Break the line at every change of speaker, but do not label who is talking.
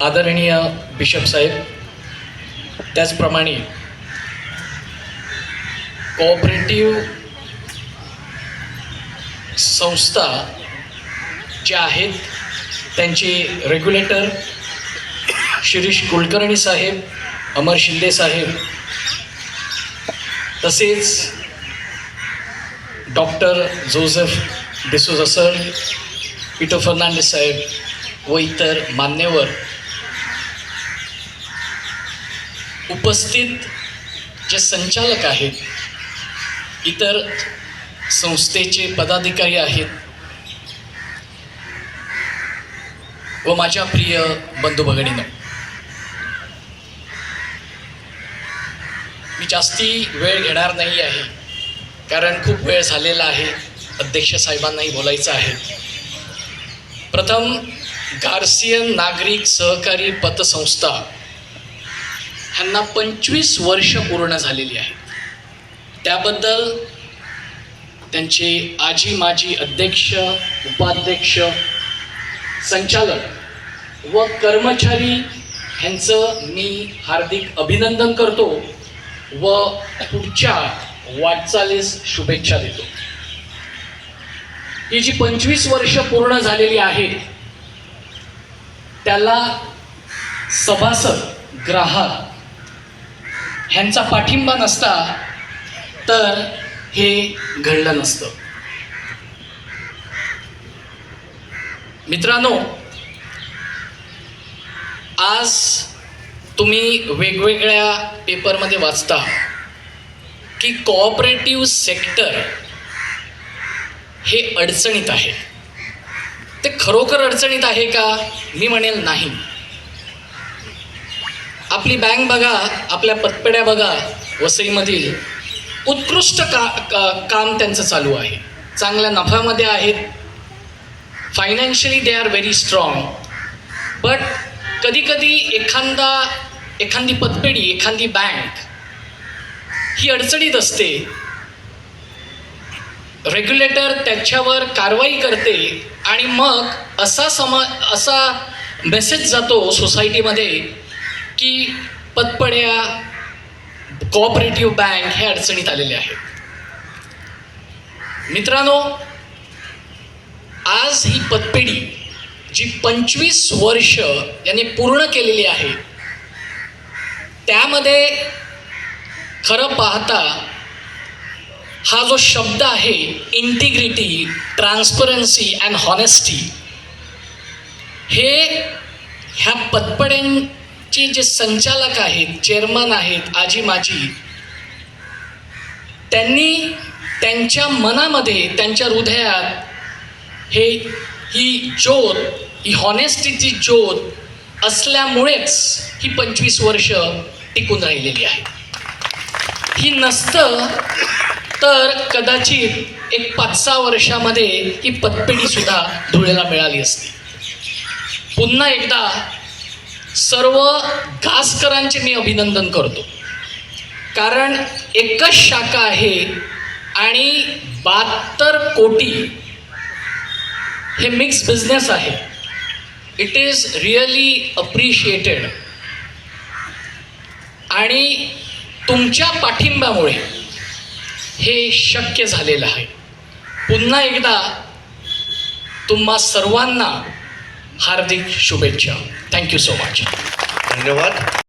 आदरणीय बिशप साहेब त्याचप्रमाणे कोऑपरेटिव्ह संस्था ज्या आहेत त्यांचे रेग्युलेटर शिरीष कुलकर्णी साहेब अमर शिंदे साहेब तसेच doctor Joseph D'Souza sir Peter Fernandes saheb व इतर मान्यवर उपस्थित जे संचालक आहेत इतर संस्थेचे पदाधिकारी आहेत व माझ्या प्रिय बंधू भगिनीनं मी जास्ती वेळ घेणार नाही आहे कारण खूप वेळ झालेला आहे अध्यक्ष साहेबांनाही बोलायचं आहे. प्रथम गार्सियन नागरिक सहकारी पतसंस्था ह्यांना पंचवीस वर्ष पूर्ण झालेली आहेत. त्याबद्दल त्यांचे आजी माजी अध्यक्ष उपाध्यक्ष संचालक व कर्मचारी ह्यांचं मी हार्दिक अभिनंदन करतो व पुढच्या वाटचालीस शुभेच्छा देतो. ही जी पंचवीस वर्ष पूर्ण झालेली आहेत त्याला सभासद ग्राहक ह्यांचा पाठिंबा नसता तर हे घडलं नसतं. मित्रांनो आज तुम्ही वेगवेगळ्या पेपरमध्ये वाचता की कोऑपरेटिव्ह सेक्टर हे अडचणीत आहे. ते खरोखर अडचणीत आहे का? मी म्हणेल नाही. आपली बँक बघा आपल्या पतपेड्या बघा वसईमधील उत्कृष्ट का, का काम त्यांचं चालू आहे. चांगल्या नफ्यामध्ये आहेत. Financially they are very strong but कधीकधी एखादा एखादी पतपेढी एखादी बँक ही अडचणीत असते. रेग्युलेटर त्याच्यावर कारवाई करते आणि मग असा समा असा मेसेज जातो सोसायटीमध्ये की पतपड्या कोऑपरेटिव्ह बँक हे अडचणीत आलेले आहेत. मित्रांनो आज ही पतपेढी जी पंचवीस वर्ष यांनी पूर्ण केलेली आहे त्यामध्ये खरं पाहता हा जो शब्द आहे इंटिग्रिटी ट्रान्सपरन्सी अँड हॉनेस्टी हे ह्या पतपड्यां चे जे संचालक आहेत चेअरमन आहेत आजी माजी त्यांनी त्यांच्या मनामध्ये त्यांच्या हृदयात हे ही ज्योत ही हॉनेस्टीची ज्योत असल्यामुळेच ही पंचवीस वर्ष टिकून राहिलेली आहे ही नसतं तर कदाचित एक पाच सहा वर्षामध्ये ही पतपेढीसुद्धा धुळेला मिळाली असती. पुन्हा एकदा सर्व खासकरांचे मी अभिनंदन करतो. कारण एकच शाखा आहे आणि बहात्तर कोटी हे मिक्स बिझनेस आहे. इट इज रिअली अप्रिशिएटेड आणि तुमच्या पाठिंब्यामुळे हे शक्य झालेलं आहे. पुन्हा एकदा तुम्हा सर्वांना हार्दिक शुभेच्छा थँक्यू सो मच
धन्यवाद